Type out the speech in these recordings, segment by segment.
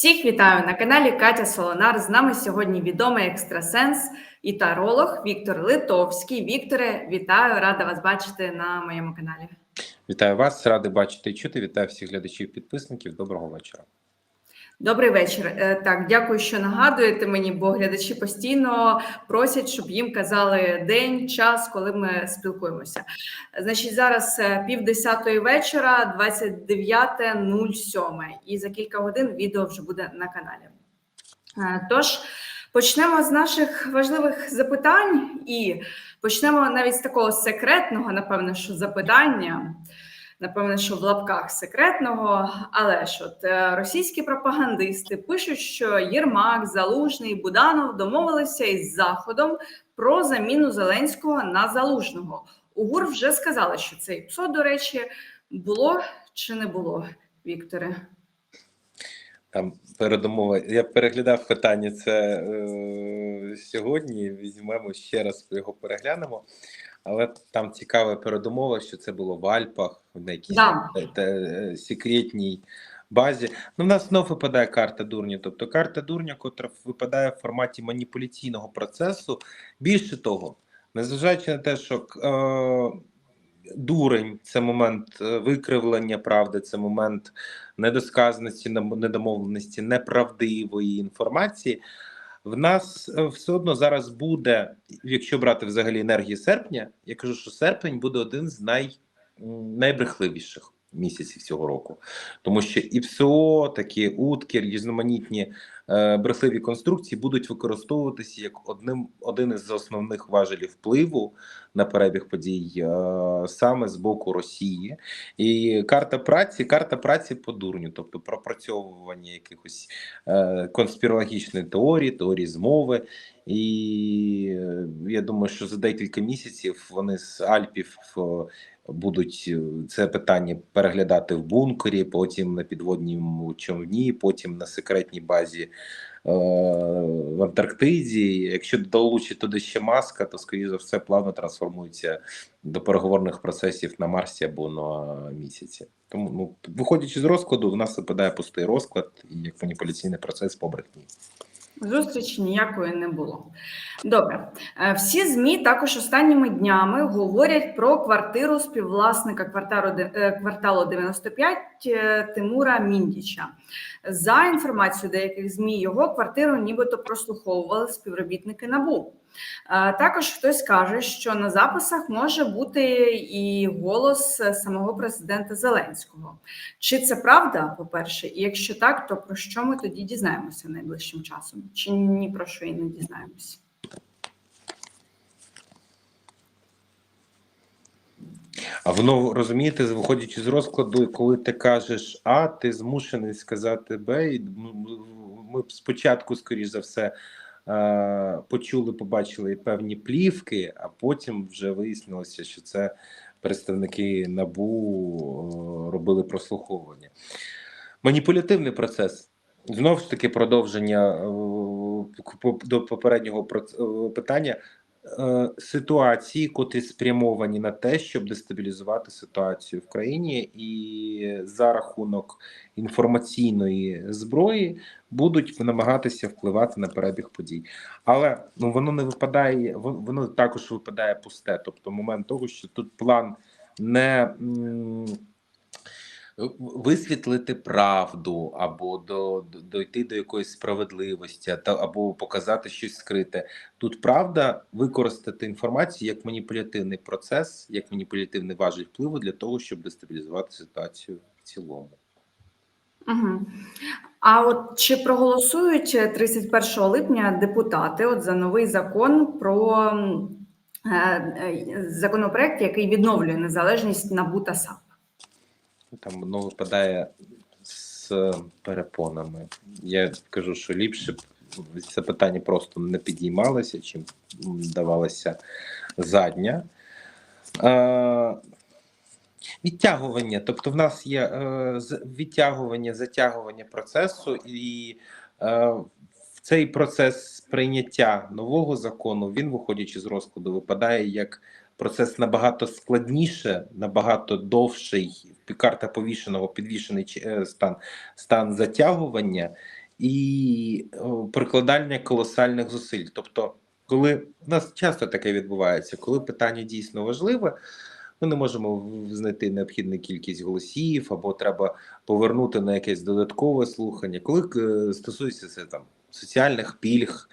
Всіх вітаю на каналі Катя Солонар. З нами сьогодні відомий екстрасенс і таролог Віктор Литовський. Вікторе, вітаю, рада вас бачити на моєму каналі. Вітаю вас, радий бачити і чути. Вітаю всіх глядачів, підписників. Доброго вечора. Добрий вечір. Е, Так, дякую, що нагадуєте мені, бо глядачі постійно просять, щоб їм казали день, час, коли ми спілкуємося. Значить, зараз е, пів десятої вечора, 29.07. І за кілька годин відео вже буде на каналі. Е, Тож почнемо з наших важливих запитань і почнемо навіть з такого секретного, напевно, що запитання. Напевно, що в лапках секретного, але от е, російські пропагандисти пишуть, що Єрмак, Залужний, Буданов домовилися із Заходом про заміну Зеленського на Залужного. УГУР вже сказали, що цей ПСО, до речі, було чи не було, Вікторе? Там передумова. Я переглядав питання це е, сьогодні. Візьмемо ще раз його переглянемо. Але там цікава передумова, що це було в Альпах, на якійсь Да. е, та, е, секретній базі. Ну, в нас знов випадає карта дурня. Тобто карта дурня, котра випадає в форматі маніпуляційного процесу. Більше того, незважаючи на те, що е, дурень це момент е, викривлення правди, це момент недосказаності, недомовленості, неправдивої інформації. В нас е, все одно зараз буде, якщо брати взагалі енергії серпня, я кажу, що серпень буде один з най, найбрехливіших місяців цього року, тому що і ПСО, такі утки, різноманітні е, брехливі конструкції будуть використовуватися як одним один із основних важелів впливу на перебіг подій е, саме з боку Росії. І карта праці, карта праці по дурню, тобто пропрацьовування якихось е, конспірологічної теорії, теорії змови. І е, я думаю, що за декілька місяців вони з Альпів е, будуть е, це питання переглядати в бункері, потім на підводному човні, потім на секретній базі в Антарктиді. Якщо долучить туди ще маска, то скоріше за все плавно трансформується до переговорних процесів на Марсі або на місяці. Тому, ну виходячи з розкладу, в нас випадає пустий розклад і як маніпуляційний процес по. Зустрічі ніякої не було. Добре, Е, всі змі також останніми днями говорять про квартиру співвласника е, кварталу 95 е, Тимура Міндіча. За інформацією деяких змі, його квартиру нібито прослуховували співробітники НАБУ. Також хтось каже, що на записах може бути і голос самого президента Зеленського. Чи це правда, по-перше, і якщо так, то про що ми тоді дізнаємося найближчим часом? Чи ні про що і не дізнаємося? А воно розумієте, виходячи з розкладу, коли ти кажеш А, ти змушений сказати Б. І ми спочатку, скоріш за все, почули, побачили певні плівки, а потім вже вияснилося, що це представники набу е, робили прослуховування. Маніпулятивний процес. Знову ж таки, продовження е, до попереднього е, питання е, ситуації, котрі спрямовані на те, щоб дестабілізувати ситуацію в країні, і за рахунок інформаційної зброї будуть намагатися впливати на перебіг подій. Але ну воно не випадає, воно також випадає пусте. Тобто, момент того, що тут план не. м, Висвітлити правду або до, до дойти до якоїсь справедливості, або показати щось скрите. Тут правда використати інформацію як маніпулятивний процес, як маніпулятивний важіль впливу для того, щоб дестабілізувати ситуацію в цілому. Угу. А от чи проголосують 31 липня депутати от за новий закон про е, е, законопроект, який відновлює незалежність НАБУ та САП? Там воно випадає з перепонами. Я кажу, що ліпше б це питання просто не підіймалося, чим давалася задня. Е, Відтягування, тобто в нас є е, відтягування, затягування процесу, і е, в цей процес прийняття нового закону він, виходячи з розкладу, випадає як процес набагато складніше, набагато довший. Карта повішеного, підвішений е, стан, стан затягування, і прикладання колосальних зусиль. Тобто, коли у нас часто таке відбувається, коли питання дійсно важливе, ми не можемо знайти необхідну кількість голосів, або треба повернути на якесь додаткове слухання. Коли е, стосується це там соціальних пільг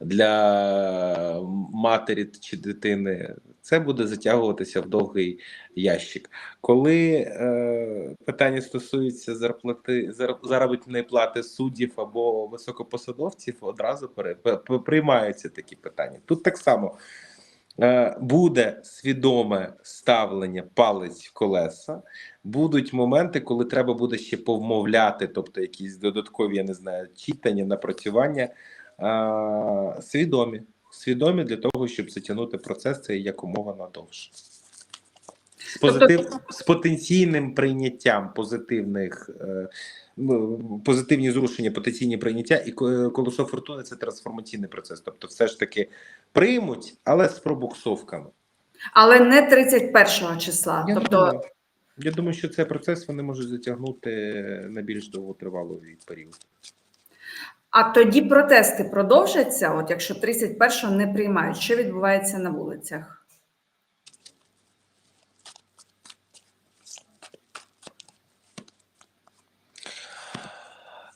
для матері чи дитини, це буде затягуватися в довгий ящик. Коли е, питання стосується зарплати заробітної плати суддів або високопосадовців, одразу пере, пе- пе- приймаються такі питання. Тут так само е, буде свідоме ставлення палець в колеса. Будуть моменти, коли треба буде ще повмовляти, тобто якісь додаткові, я не знаю, читання, напрацювання е, свідомі. Свідомі для того, щоб затягнути процес це якомога надовше. З, позитив, з потенційним прийняттям позитивних е, позитивні зрушення, потенційні прийняття, і ко- колесо фортуни це трансформаційний процес. Тобто, все ж таки приймуть, але з пробуксовками. Але не 31 числа. Я, тобто, думаю, я думаю, що цей процес вони можуть затягнути на більш довготривалий період. А тоді протести продовжаться. От якщо 31 не приймають, що відбувається на вулицях?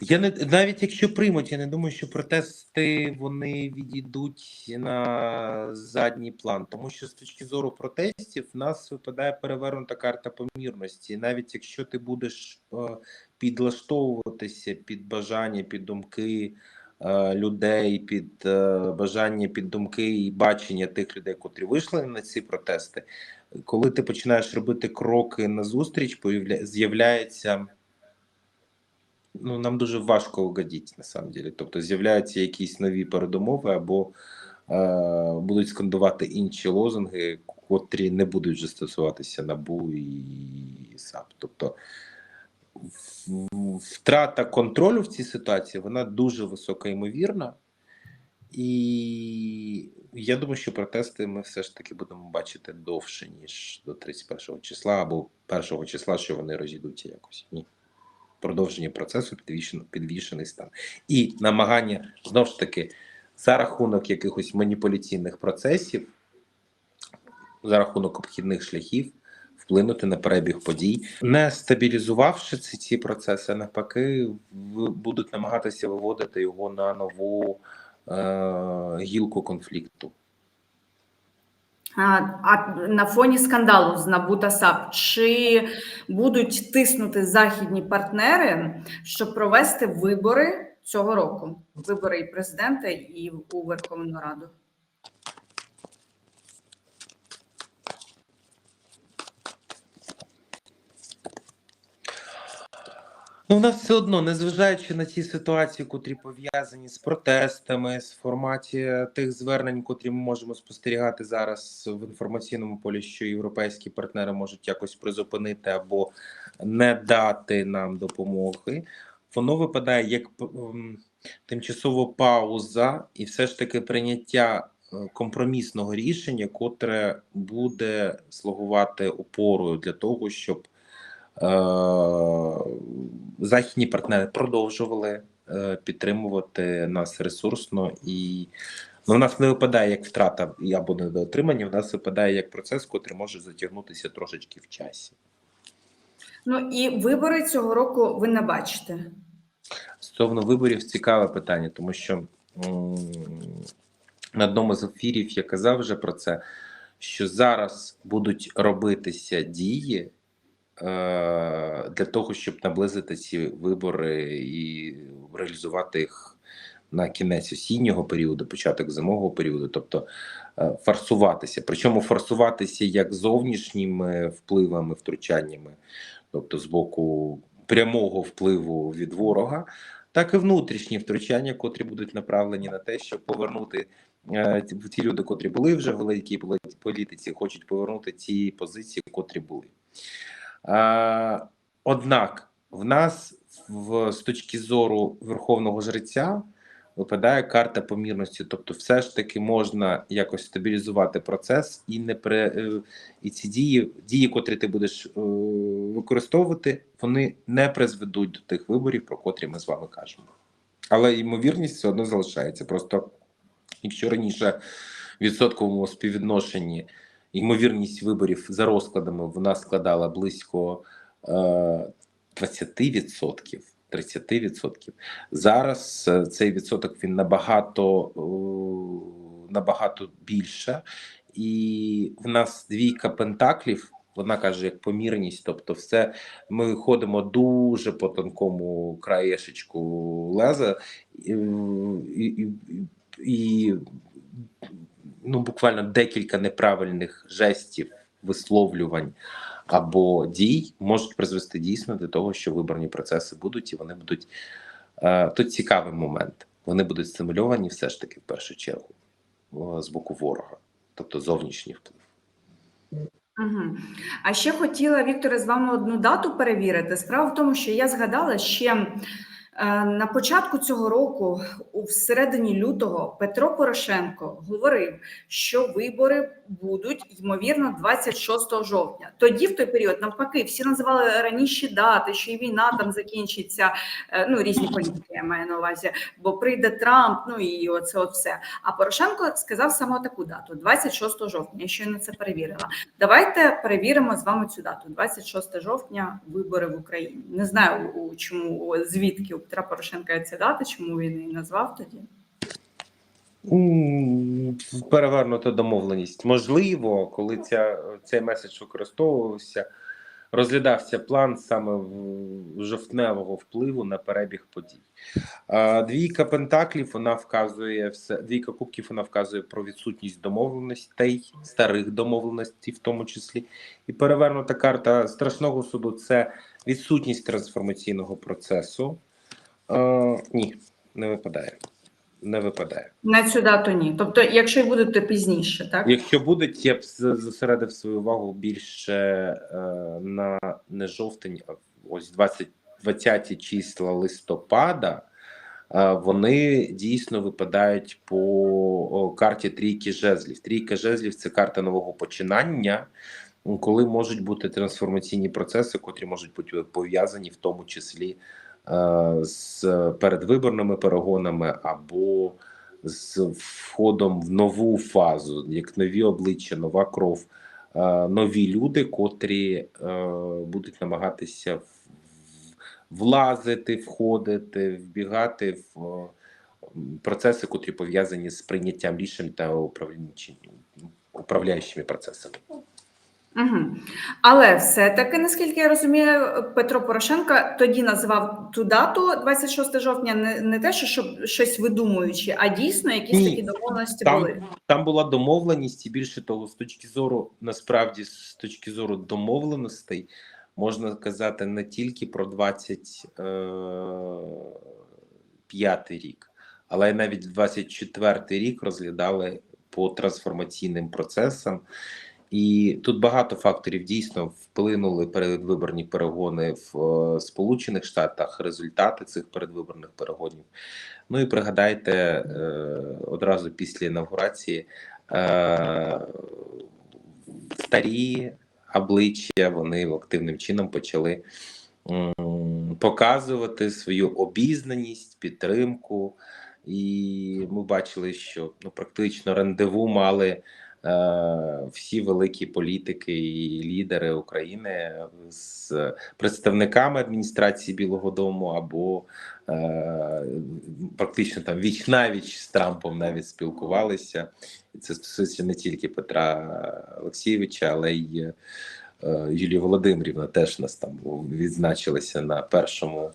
Я не навіть якщо приймуть, я не думаю, що протести вони відійдуть на задній план, тому що з точки зору протестів в нас випадає перевернута карта помірності. Навіть якщо ти будеш е, підлаштовуватися під бажання, під думки е, людей, під е, бажання, під думки і бачення тих людей, котрі вийшли на ці протести, коли ти починаєш робити кроки назустріч, з'являється ну, нам дуже важко угодити, на самом деле. Тобто з'являються якісь нові передумови або е, будуть скандувати інші лозунги, котрі не будуть вже стосуватися НАБУ і САП. Тобто втрата контролю в цій ситуації вона дуже високоймовірна. І я думаю, що протести ми все ж таки будемо бачити довше, ніж до 31 числа або 1 числа, що вони розійдуться якось. Ні продовження процесу підвішено, підвішений стан. І намагання знову ж таки за рахунок якихось маніпуляційних процесів, за рахунок обхідних шляхів вплинути на перебіг подій, не стабілізувавши ці, ці процеси, навпаки, будуть намагатися виводити його на нову е, гілку конфлікту. А, на фоні скандалу з Набута САП чи будуть тиснути західні партнери, щоб провести вибори цього року? Вибори і президента, і у Верховну Раду? Ну, в нас все одно, незважаючи на ті ситуації, котрі пов'язані з протестами, з форматі тих звернень, котрі ми можемо спостерігати зараз в інформаційному полі, що європейські партнери можуть якось призупинити або не дати нам допомоги, воно випадає як тимчасова пауза, і все ж таки прийняття е, компромісного рішення, котре буде слугувати опорою для того, щоб західні партнери продовжували е, підтримувати нас ресурсно, і ну, в нас не випадає як втрата або недоотримання, в нас випадає як процес, котрий може затягнутися трошечки в часі. Ну і вибори цього року ви не бачите. Стосовно виборів цікаве питання, тому що на одному з ефірів я казав вже про це, що зараз будуть робитися дії е, для того, щоб наблизити ці вибори і реалізувати їх на кінець осіннього періоду, початок зимового періоду, тобто е, форсуватися. Причому форсуватися як зовнішніми впливами, втручаннями, тобто з боку прямого впливу від ворога, так і внутрішні втручання, котрі будуть направлені на те, щоб повернути е, ті- ті люди, котрі були вже в великій політиці, хочуть повернути ті позиції, котрі були. Однак в нас в з точки зору верховного жреця випадає карта помірності, тобто, все ж таки можна якось стабілізувати процес і не при е, і ці дії, дії, котрі ти будеш е, використовувати, вони не призведуть до тих виборів, про котрі ми з вами кажемо. Але ймовірність все одно залишається. Просто якщо раніше в відсотковому співвідношенні ймовірність виборів за розкладами вона складала близько е, 20%, 30%. Зараз е, цей відсоток він набагато, е, набагато більше, і в нас двійка пентаклів. Вона каже, як помірність, тобто, все ми ходимо дуже по тонкому краєшечку леза, і, і, і, і ну, буквально декілька неправильних жестів, висловлювань або дій можуть призвести дійсно до того, що виборні процеси будуть, і вони будуть е, тут цікавий момент. Вони будуть стимульовані все ж таки в першу чергу е, з боку ворога, тобто зовнішній вплив. Угу. А ще хотіла, Вікторе, з вами одну дату перевірити. Справа в тому, що я згадала ще на початку цього року, у всередині лютого, Петро Порошенко говорив, що вибори будуть ймовірно 26 жовтня. Тоді, в той період, навпаки, всі називали раніші дати, що і війна там закінчиться. е, Ну різні політики я маю на увазі, бо прийде Трамп, ну і оце все. А Порошенко сказав саме таку дату 26 жовтня. Я щойно це перевірила. Давайте перевіримо з вами цю дату. 26 жовтня вибори в Україні. Не знаю, у чому звідки Петра Порошенка ця дата, чому він її назвав тоді. Перевернута домовленість. Можливо, коли ця, цей меседж використовувався, розглядався план саме жовтневого впливу на перебіг подій. Двійка пентаклів вона вказує все. Двійка кубків вона вказує про відсутність домовленостей, старих домовленостей, в тому числі. І перевернута карта страшного суду це відсутність трансформаційного процесу. А, ні, не випадає. Не випадає. На цю дату ні. Тобто, якщо й будете пізніше, так Якщо будуть, я б зосередив свою увагу більше е, на не жовтень, а ось 20, 20 числа листопада. Е, вони дійсно випадають по карті трійки жезлів. Трійка жезлів це карта нового починання, коли можуть бути трансформаційні процеси, котрі можуть бути пов'язані в тому числі е, з передвиборними перегонами або з входом в нову фазу, як нові обличчя, нова кров, е, нові люди, котрі е, будуть намагатися влазити, входити, вбігати в е, процеси, котрі пов'язані з прийняттям рішень та управлінчим- управляючими процесами. Угу. Але все-таки, наскільки я розумію, Петро Порошенко тоді назвав ту дату 26 жовтня не, не те, що щоб щось видумуючи, а дійсно якісь Ні. такі домовленості Там- були. Там була домовленість, і більше того, з точки зору, насправді, з точки зору домовленостей, можна казати не тільки про 25 рік, але й навіть 24 рік розглядали по трансформаційним процесам. І тут багато факторів дійсно вплинули передвиборні перегони в е, Сполучених Штатах, результати цих передвиборних перегонів. Ну і пригадайте е, одразу після інаугурації е, старі обличчя вони активним чином почали показувати свою обізнаність, підтримку. І ми бачили, що ну практично рандеву мали всі великі політики і лідери України з представниками адміністрації Білого Дому або е, практично там віч навіч з Трампом навіть спілкувалися. І це стосується не тільки Петра Олексійовича, але й е, Юлії Володимирівна теж нас там відзначилися на першому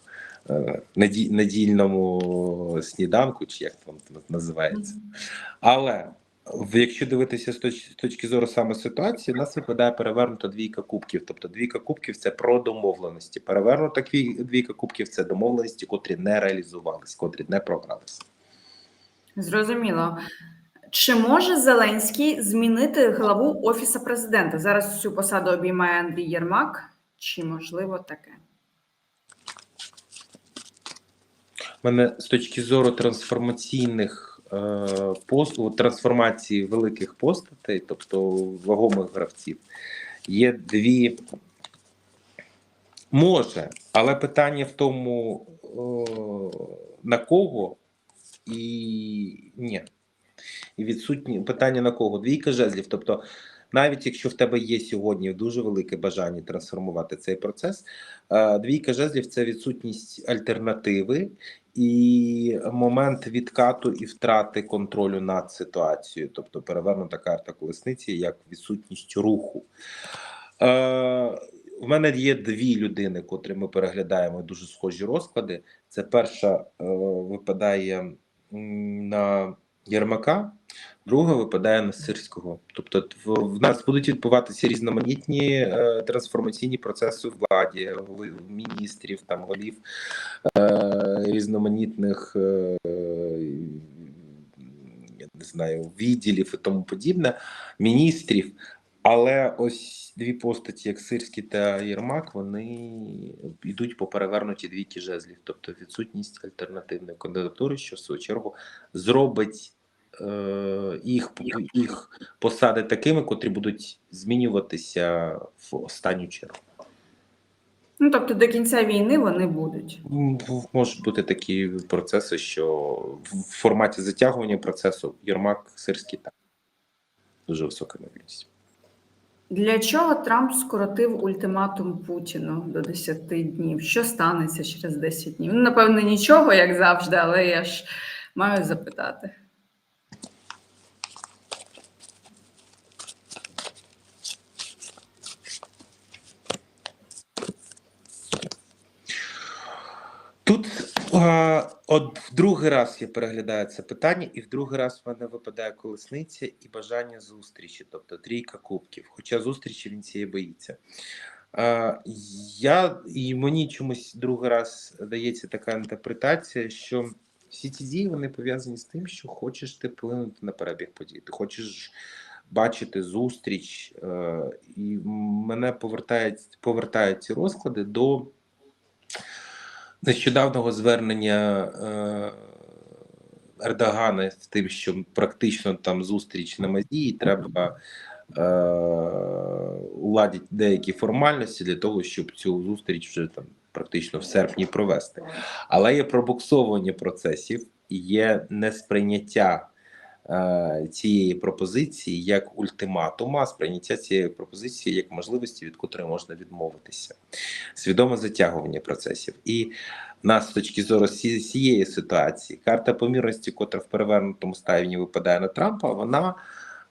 е, недільному сніданку, чи як там називається. Але якщо дивитися з точ- з точки зору саме ситуації, у нас випадає перевернута двійка кубків. Тобто двійка кубків це про домовленості. Перевернута двійка кубків це домовленості, котрі не реалізувались, котрі не програлися. Зрозуміло. Чи може Зеленський змінити главу Офісу президента? Зараз цю посаду обіймає Андрій Єрмак. Чи можливо таке? У мене з точки зору трансформаційних послуг, трансформації великих постатей, тобто вагомих гравців, є дві. Може, але питання в тому, о, на кого і ні. І відсутні питання на кого? Двійка жезлів. Тобто, навіть якщо в тебе є сьогодні дуже велике бажання трансформувати цей процес, е, двійка жезлів це відсутність альтернативи і момент відкату і втрати контролю над ситуацією, тобто перевернута карта колесниці як відсутність руху. Е, в мене є дві людини, котрі ми переглядаємо дуже схожі розклади. Це перша е, випадає на Єрмака, друга випадає на Сирського. Тобто, в, нас будуть відбуватися різноманітні е, трансформаційні процеси в владі, міністрів, там голів е, різноманітних. Е, я не знаю, відділів і тому подібне, міністрів. Але ось дві постаті, як Сирський та Єрмак, вони йдуть по перевернуті двійки жезлів, тобто відсутність альтернативної кандидатури, що в свою чергу зробить їх, їх посади такими, котрі будуть змінюватися в останню чергу. Ну, тобто до кінця війни вони будуть. Можуть бути такі процеси, що в форматі затягування процесу Єрмак, Сирський так. Дуже висока ймовірність. Для чого Трамп скоротив ультиматум Путіну до 10 днів? Що станеться через 10 днів? Ну, напевно, нічого, як завжди, але я ж маю запитати. Тут е, от в другий раз я переглядаю це питання, і в другий раз в мене випадає колесниця і бажання зустрічі, тобто трійка кубків. Хоча зустрічі він цієї боїться. Я і мені чомусь другий раз дається така інтерпретація, що всі ці дії вони пов'язані з тим, що хочеш ти вплинути на перебіг подій. Ти хочеш бачити зустріч, е, і мене повертають, повертають ці розклади до нещодавнього звернення е, Ердогана з тим, що практично там зустріч на Мазі, треба е, уладити деякі формальності для того, щоб цю зустріч вже там практично в серпні провести. Але є пробуксовування процесів і є несприйняття цієї пропозиції як ультиматума, сприйняття цієї пропозиції як можливості, від котрої можна відмовитися, свідоме затягування процесів. І нас з точки зору цієї ситуації карта помірності, котра в перевернутому ставленні випадає на Трампа, вона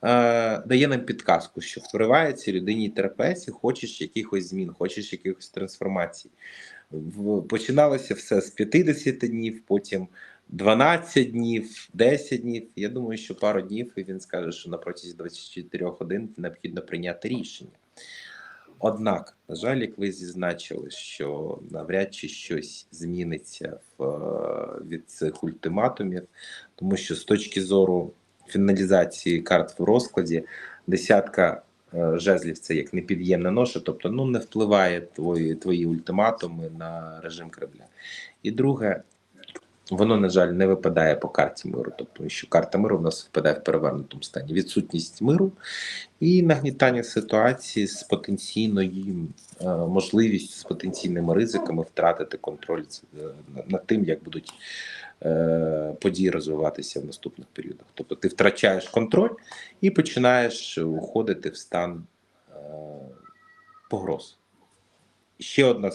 е, дає нам підказку, що втривається людині терпець і хочеш якихось змін, хочеш якихось трансформацій. В, починалося все з 50 днів, потім 12 днів, 10 днів. Я думаю, що пару днів і він скаже, що на протязі 24 годин необхідно прийняти рішення. Однак, на жаль, як ви зізначили, що навряд чи щось зміниться в, е, від цих ультиматумів, тому що з точки зору фіналізації карт в розкладі, десятка е, жезлів це як непід'ємна ноша, тобто ну не впливає твої, твої ультиматуми на режим Кремля. І друге, воно, на жаль, не випадає по карті миру, тобто що карта миру в нас випадає в перевернутому стані. Відсутність миру і нагнітання ситуації з потенційною е, можливістю, з потенційними ризиками втратити контроль е, над тим, як будуть е, події розвиватися в наступних періодах. Тобто ти втрачаєш контроль і починаєш уходити в стан погроз. Ще одна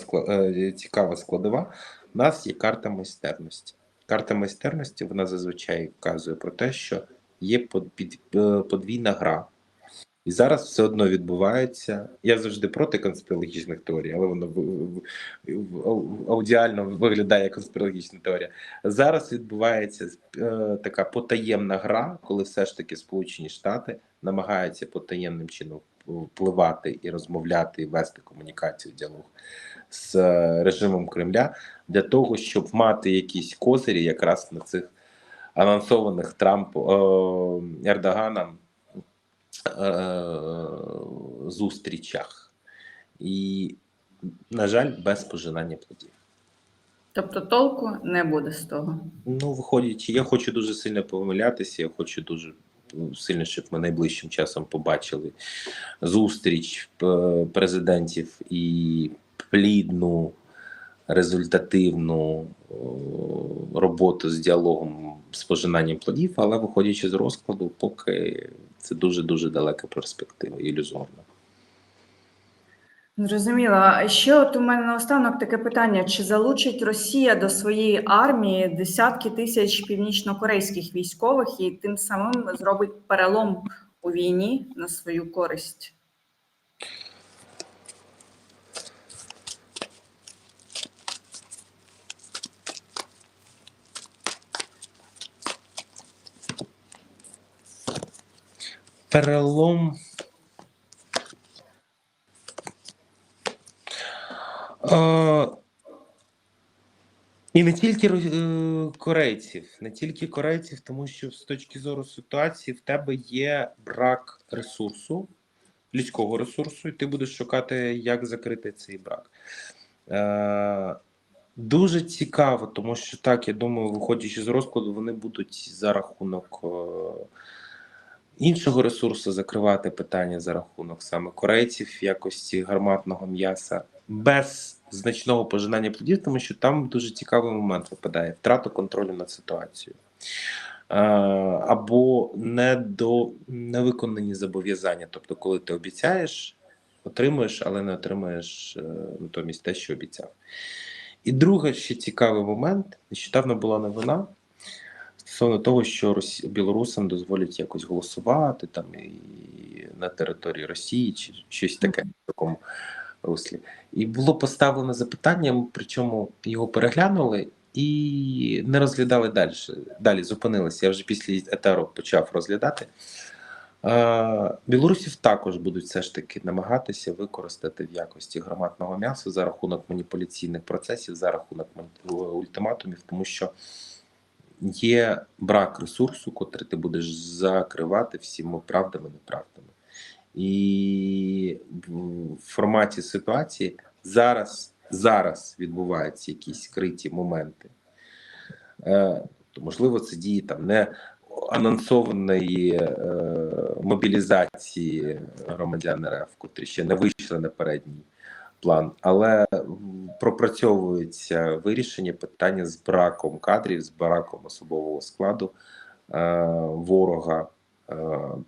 цікава складова. У нас є карта майстерності. Карта майстерності вона зазвичай вказує про те, що є е, подвійна гра. І зараз все одно відбувається. Я завжди проти конспірологічних теорій, але воно аудіально виглядає як конспірологічна теорія. Зараз відбувається е, така потаємна гра, коли все ж таки Сполучені Штати намагаються потаємним чином впливати і розмовляти, і вести комунікацію, діалог з е, режимом Кремля для того, щоб мати якісь козирі якраз на цих анонсованих Трампом е, Ердоганом е, зустрічах. І, на жаль, без пожинання плодів. Тобто толку не буде з того. Ну, виходячи, я хочу дуже сильно помилятися, я хочу дуже сильно, щоб ми найближчим часом побачили зустріч е, президентів і плідну результативну роботу з діалогом з пожинанням плодів, але виходячи з розкладу, поки це дуже дуже далека перспектива, ілюзорна. Зрозуміло. Ще от у мене наостанок таке питання: чи залучить Росія до своєї армії десятки тисяч північнокорейських військових і тим самим зробить перелом у війні на свою користь? Перелом. І не тільки е, корейців, не тільки корейців, тому що з точки зору ситуації в тебе є брак ресурсу, людського ресурсу, і ти будеш шукати, як закрити цей брак. Е, Дуже цікаво, тому що так, я думаю, виходячи з розкладу, вони будуть за рахунок е, іншого ресурсу закривати питання за рахунок саме корейців якості гарматного м'яса без значного пожинання плодів, тому що там дуже цікавий момент випадає втрата контролю над ситуацією. Е, Або не до невиконані зобов'язання. Тобто, коли ти обіцяєш, отримуєш, але не отримуєш е, натомість те, що обіцяв. І другий ще цікавий момент: нещодавно була новина стосовно того, що росі... білорусам дозволять якось голосувати там і на території Росії, чи щось таке в такому руслі. І було поставлено запитання, причому його переглянули і не розглядали далі. Далі зупинилися. Я вже після етеру почав розглядати. Е, Білорусів також будуть все ж таки намагатися використати в якості громадного м'яса за рахунок маніпуляційних процесів, за рахунок ультиматумів, тому що є брак ресурсу, котрий ти будеш закривати всіма правдами неправдами. І в форматі ситуації зараз, зараз відбуваються якісь скриті моменти. Е, то, можливо, це дії там не анонсованої е, мобілізації громадян РФ, котрі ще не вийшли на передній план, але пропрацьовується вирішення питання з браком кадрів, з браком особового складу е, ворога е,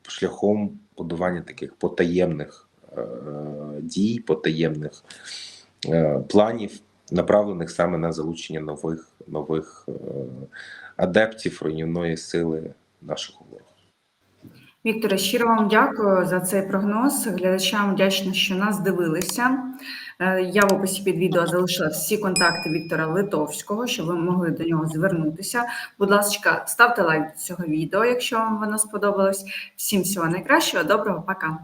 шляхом будування таких потаємних е, дій, потаємних е, планів, направлених саме на залучення нових нових е, адептів руйнівної сили нашого ворога. Вікторе, щиро вам дякую за цей прогноз. Глядачам вдячна, що нас дивилися. Е, Я в описі під відео залишила всі контакти Віктора Литовського, щоб ви могли до нього звернутися. Будь ласка, ставте лайк до цього відео, якщо вам воно сподобалось. Всім всього найкращого, доброго, пока.